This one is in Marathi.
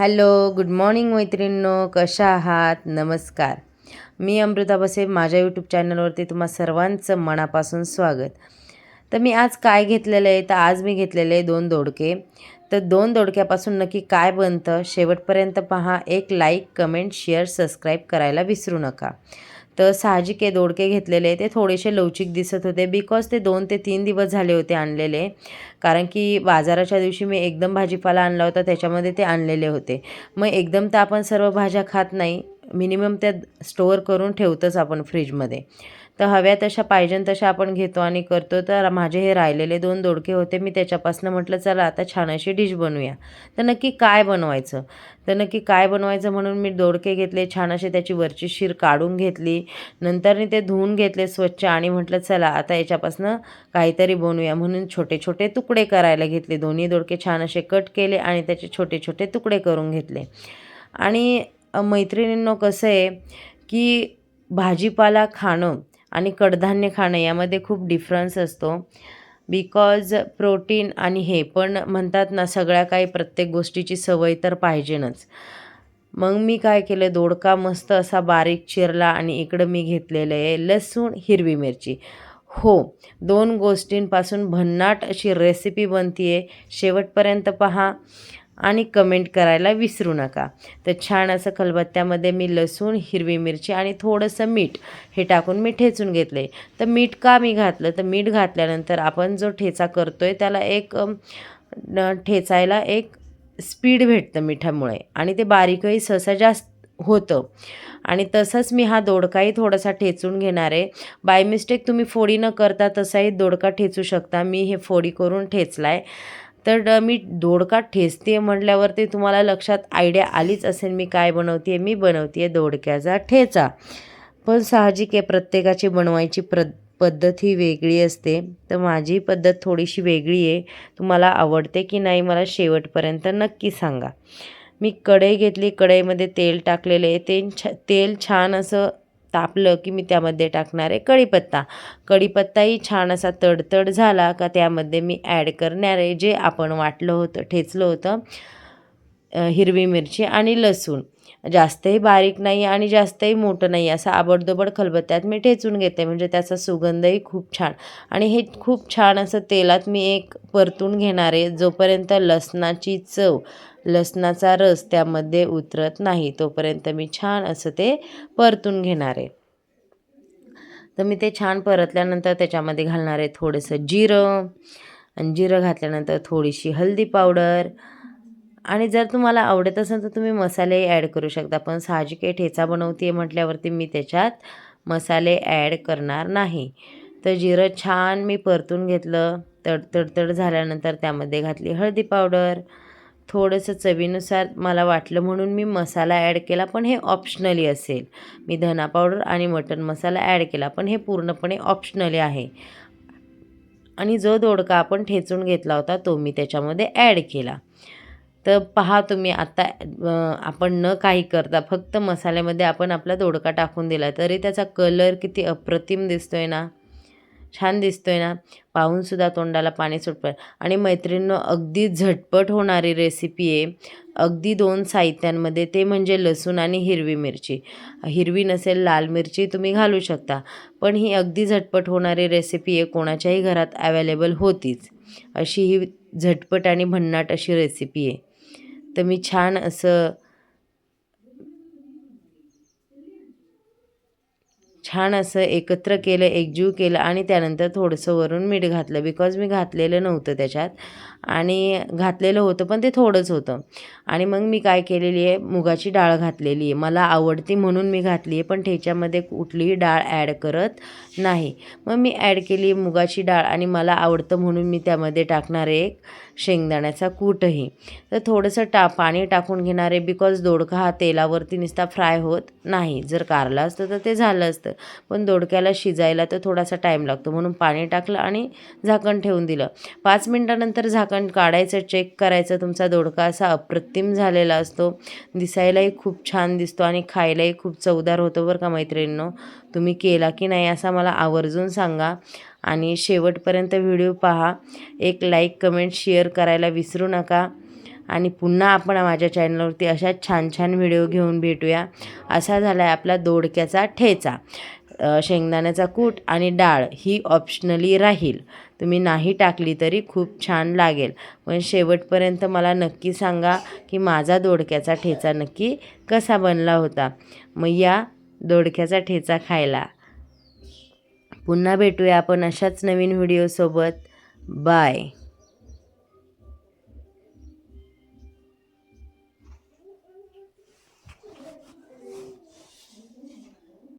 हॅलो गुड मॉर्निंग मैत्रिणींनो कशा आहात? नमस्कार. मी अमृता बसे माझ्या यूट्यूब चॅनलवरती तुम्हा सर्वांचं मनापासून स्वागत. तर मी आज काय घेतलेलं आहे? तर आज मी घेतलेले आहे दोन दोडके. तर दोन दोडक्यापासून नक्की काय बनतं? शेवटपर्यंत पहा. एक लाईक कमेंट शेअर सबस्क्राईब करायला विसरू नका. तर साहजिक आहे दोडके घेतलेले ते थोडेसे लवचिक दिसत होते. बिकॉज ते दोन ते तीन दिवस झाले होते आणलेले. कारण की बाजाराच्या दिवशी मी एकदम भाजीपाला आणला होता त्याच्यामध्ये ते आणलेले होते. मग एकदम तर आपण सर्व भाज्या खात नाही मिनिमम त्या स्टोअर करून ठेवतोच आपण फ्रीजमध्ये. तर हव्या तशा पाहिजेन तशा आपण घेतो आणि करतो. तर माझे हे राहिलेले दोन दोडके होते. मी त्याच्यापासून म्हटलं चला आता छान अशी डिश बनवूया. तर नक्की काय बनवायचं? तर नक्की काय बनवायचं म्हणून मी दोडके घेतले छान असे त्याची वरची शीर काढून घेतली. नंतर ते धुवून घेतले स्वच्छ आणि म्हटलं चला आता याच्यापासून काहीतरी बनवूया. म्हणून छोटे छोटे तुकडे करायला घेतले. दोन्ही दोडके छान असे कट केले आणि त्याचे छोटे छोटे तुकडे करून घेतले. आणि मैत्रिणींनो कसं आहे की भाजीपाला खाणं आणि कडधान्य खाणं यामध्ये खूप डिफरन्स असतो. बिकॉज प्रोटीन आणि हे पण म्हणतात ना सगळ्या काही प्रत्येक गोष्टीची सवय तर पाहिजेनच. मग मी काय केलं दोडका मस्त असा बारीक चिरला आणि इकडं मी घेतलेलं आहे लसूण हिरवी मिरची. हो दोन गोष्टींपासून भन्नाट अशी रेसिपी बनती आहे शेवटपर्यंत पहा. आणि कमेंट करायला विसरू नका. तर छान असं खलबत्त्यामध्ये मी लसूण हिरवी मिरची आणि थोडंसं मीठ हे टाकून मी ठेचून घेतले. तर मीठ का मी घातलं? तर मीठ घातल्यानंतर आपण जो ठेचा करतो आहे त्याला एक ठेचायला एक स्पीड भेटतं मिठामुळे आणि ते बारीकही सहसा जास्त होतं. आणि तसंच मी हा दोडकाही थोडासा ठेचून घेणार आहे. बाय मिस्टेक तुम्ही फोडी न करता तसाही दोडका ठेचू शकता. मी हे फोडी करून ठेचला आहे तर मी दोडका ठेचते म्हटल्यावरती तुम्हाला लक्षात आयडिया आलीच असेल मी काय बनवते मी बनवते दोडक्याचा ठेचा. पण साहजिक आहे प्रत्येकाची बनवायची प्र पद्धत ही वेगळी असते. तर माझी पद्धत थोडीशी वेगळी आहे. तुम्हाला आवडते की नाही मला शेवटपर्यंत नक्की सांगा. मी कढई घेतली कढईमध्ये तेल टाकलेले ते छा तेल छान असं तापलं की मी त्यामध्ये टाकणार आहे कढीपत्ता. कढीपत्ताही छान असा तडतड झाला का त्यामध्ये मी ॲड करणार आहे जे आपण वाटलं होतं ठेचलं होतं हिरवी मिरची आणि लसूण. जास्तही बारीक नाही आणि जास्तही मोठं नाही असं आबडदोबड खलबत्त्यात मी ठेचून घेते. म्हणजे त्याचा सुगंधही खूप छान. आणि हे खूप छान असं तेलात मी एक परतून घेणार आहे जोपर्यंत लसणाची चव लसणाचा रस त्यामध्ये उतरत नाही. तोपर्यंत मी छान असं ते परतून घेणार आहे. तर मी ते छान परतल्यानंतर त्याच्यामध्ये घालणार आहे थोडंसं जिरं. आणि जिरं घातल्यानंतर थोडीशी हळदी पावडर. आणि जर तुम्हाला आवडत असेल तर तुम्ही मसाले ॲड करू शकता. पण साहजिक आहे ठेचा बनवते म्हटल्यावरती मी त्याच्यात मसाले ॲड करणार नाही. तर जिरं छान मी परतून घेतलं. तड तडतड झाल्यानंतर त्यामध्ये घातली हळदी पावडर. थोडंसं चवीनुसार मला वाटलं म्हणून मी मसाला ॲड केला पण हे ऑप्शनली असेल. मी धना पावडर आणि मटन मसाला ॲड केला पण हे पूर्णपणे ऑप्शनली आहे. आणि जो दोडका आपण ठेचून घेतला होता तो मी त्याच्यामध्ये ॲड केला. तर पहा तुम्ही आता आपण न काही करता फक्त मसाल्यामध्ये आपण आपला दोडका टाकून दिला तरी त्याचा कलर किती अप्रतिम दिसतो आहे ना? छान दिसतोय ना. पाहूनसुद्धा तोंडाला पाणी सुटतं आणि मैत्रिणीनं अगदी झटपट होणारी रेसिपी आहे. अगदी दोन साहित्यांमध्ये ते म्हणजे लसूण आणि हिरवी मिरची. हिरवी नसेल लाल मिरची तुम्ही घालू शकता. पण ही अगदी झटपट होणारी रेसिपी आहे. कोणाच्याही घरात अवेलेबल होतीच. अशी ही झटपट आणि भन्नाट अशी रेसिपी आहे. तर मी छान असं छान असं एकत्र केलं एकजीव केलं आणि त्यानंतर थोडंसं वरून मीठ घातलं. बिकॉज मी घातलेलं नव्हतं त्याच्यात आणि घातलेलं होतं पण ते थोडंच होतं. आणि मग मी काय केलेली आहे मुगाची डाळ घातलेली आहे. मला आवडती म्हणून मी घातली आहे पण ठेच्यामध्ये कुठलीही डाळ ॲड करत नाही. मग मी ॲड केली मुगाची डाळ आणि मला आवडतं म्हणून मी त्यामध्ये टाकणार एक शेंगदाण्याचा कूटही. तर थोडंसं टा पाणी टाकून घेणारे बिकॉज दोडका हा तेलावरती नुसता फ्राय होत नाही. जर कारला असतं तर ते झालं असतं. पण दोडक्याला शिजायला तर थोडासा टाईम लागतो. म्हणून पाणी टाकलं आणि झाकण ठेवून दिलं. पाच मिनटानंतर झाकण काढायचं चेक करायचं. तुमचा दोडका असा अप्रतिम झालेला असतो. दिसायलाही खूप छान दिसतो आणि खायलाही खूप चवदार होतो बरं का मैत्रिणींनो. तुम्ही केला की नाही असा मला आवर्जून सांगा. आणि शेवटपर्यंत व्हिडिओ पहा. एक लाईक कमेंट शेअर करायला विसरू नका. आणि पुन्हा आपण माझ्या चॅनलवरती अशा छान छान व्हिडिओ घेऊन भेटूया. असा झाला आहे आपला दोडक्याचा ठेचा. शेंगदाण्याचा कूट आणि डाळ ही ऑप्शनली राहील. तुम्ही नाही टाकली तरी खूप छान लागेल. पण शेवटपर्यंत मला नक्की सांगा की माझा दोडक्याचा ठेचा नक्की कसा बनला होता. मग या दोडक्याचा ठेचा खायला. पुन्हा भेटूया आपण अशाच नवीन व्हिडिओसोबत. बाय.